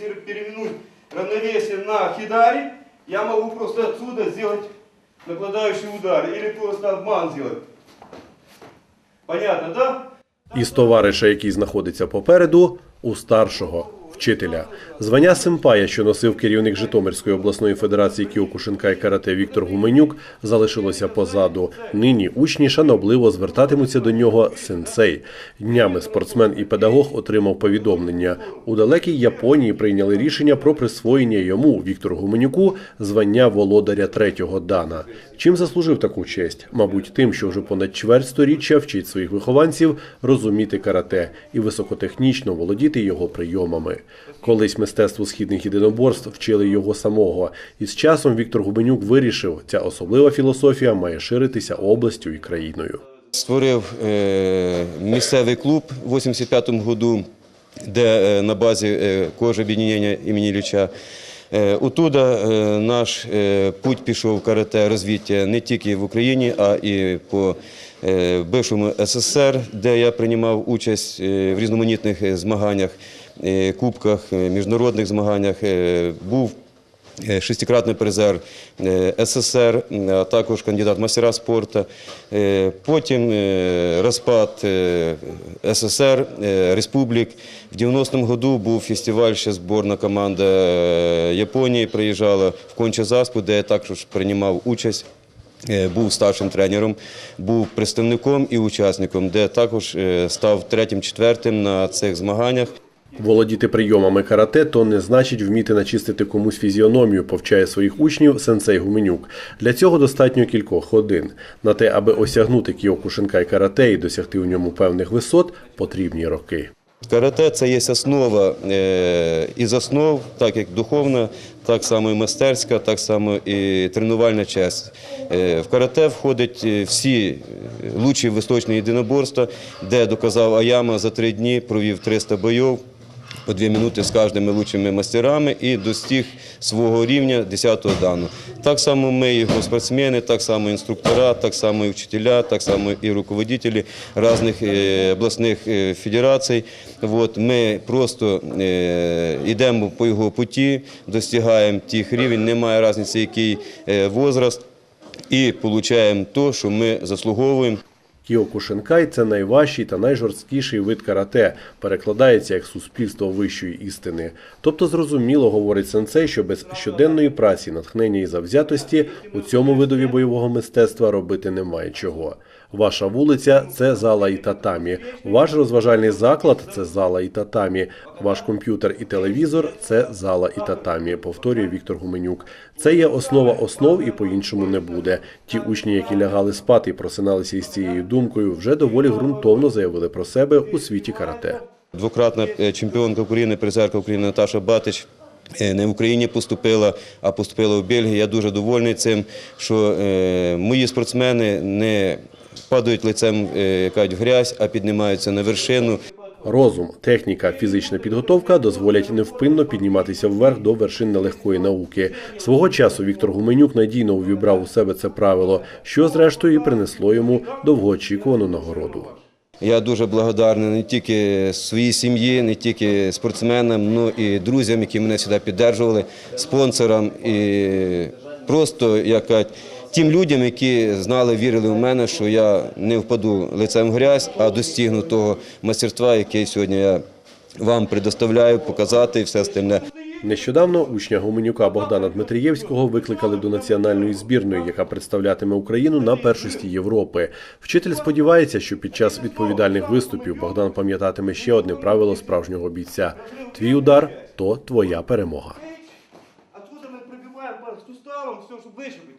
если перевернуть равновесие на хидаре, я могу просто отсюда сделать накладающий удар или просто обман сделать. Понятно, да? Із товариша, який знаходиться попереду, у старшого вчителя. Звання симпая, що носив керівник Житомирської обласної федерації Кіокушинкай карате Віктор Гуменюк, залишилося позаду. Нині учні шанобливо звертатимуться до нього сенсей. Днями спортсмен і педагог отримав повідомлення. У далекій Японії прийняли рішення про присвоєння йому Віктору Гуменюку звання володаря третього дана. Чим заслужив таку честь? Мабуть, тим, що вже понад чверть сторіччя вчить своїх вихованців розуміти карате і високотехнічно володіти його прийомами. Колись мистецтво східних єдиноборств вчили його самого, і з часом Віктор Губенюк вирішив, ця особлива філософія має ширитися областю і країною. Створив е, місцевий клуб в 85-му году, де е, на базі е, кожи об'єднання імені Ілліча. Оттуда е, наш путь пішов карате розвиття не тільки в Україні, а і по бившому СССР, де я приймав участь в різноманітних змаганнях, кубках, е, міжнародних змаганнях. Е, Був Е, шестикратний призер е, СССР, а також кандидат мастера спорту. Е, Потім е, розпад е, СССР, е, республік. В 90-му году був фестиваль, ще зборна команда е, Японії приїжджала в Конча-Заспу, де я також приймав участь. Е, Був старшим тренером, був представником і учасником, де також е, став третім-четвертим на цих змаганнях. Володіти прийомами карате то не значить вміти начистити комусь фізіономію, повчає своїх учнів сенсей Гуменюк. Для цього достатньо кількох годин. На те, аби осягнути кіокушинкай карате і досягти у ньому певних висот, потрібні роки. Карате це є основа е, із основ, так як духовна, так само і мастерська, так само і тренувальна честь. Е, В карате входять е, всі лучші восточні єдиноборства, де доказав Аяма за три дні, провів 300 бойов. По дві минути з кожними лучшими мастерами і достиг свого рівня 10-го дану. Так само ми, його спортсмени, так само інструктора, так само і вчителя, так само і руководителі різних е, обласних е, федерацій. От, ми просто е, йдемо по його путі, достигаємо тих рівень, немає різниці, який возраст, і отримуємо те, що ми заслуговуємо. Кіокушинкай – це найважчий та найжорсткіший вид карате, перекладається як суспільство вищої істини. Тобто, зрозуміло, говорить сенсей, що без щоденної праці, натхнення і завзятості у цьому видові бойового мистецтва робити немає чого. Ваша вулиця це зала і татамі. Ваш розважальний заклад це зала і татамі. Ваш комп'ютер і телевізор це зала і татамі, повторює Віктор Гуменюк. Це є основа основ і по-іншому не буде. Ті учні, які лягали спати і просиналися із цією думкою, вже доволі ґрунтовно заявили про себе у світі карате. Двократна е, чемпіонка України, призерка України Наташа Батич. е, Не в Україні поступила, а поступила в Бельгію. Я дуже довольний цим, що е, мої спортсмени не падають лицем в грязь, а піднімаються на вершину. Розум, техніка, фізична підготовка дозволять невпинно підніматися вверх до вершин нелегкої науки. Свого часу Віктор Гуменюк надійно увібрав у себе це правило, що зрештою і принесло йому довгоочікувану нагороду. Я дуже благодарний не тільки своїй сім'ї, не тільки спортсменам, ну і друзям, які мене сюди підтримували, спонсорам і просто як кажуть, тим людям, які знали, вірили в мене, що я не впаду лицем в грязь, а достигну того мастерства, яке сьогодні я вам предоставляю, показати і все остальне. Нещодавно учня Гуменюка Богдана Дмитрієвського викликали до національної збірної, яка представлятиме Україну на першості Європи. Вчитель сподівається, що під час відповідальних виступів Богдан пам'ятатиме ще одне правило справжнього бійця: твій удар то твоя перемога. Отсюда мы пробиваем по суставам все, чтобы выше быть.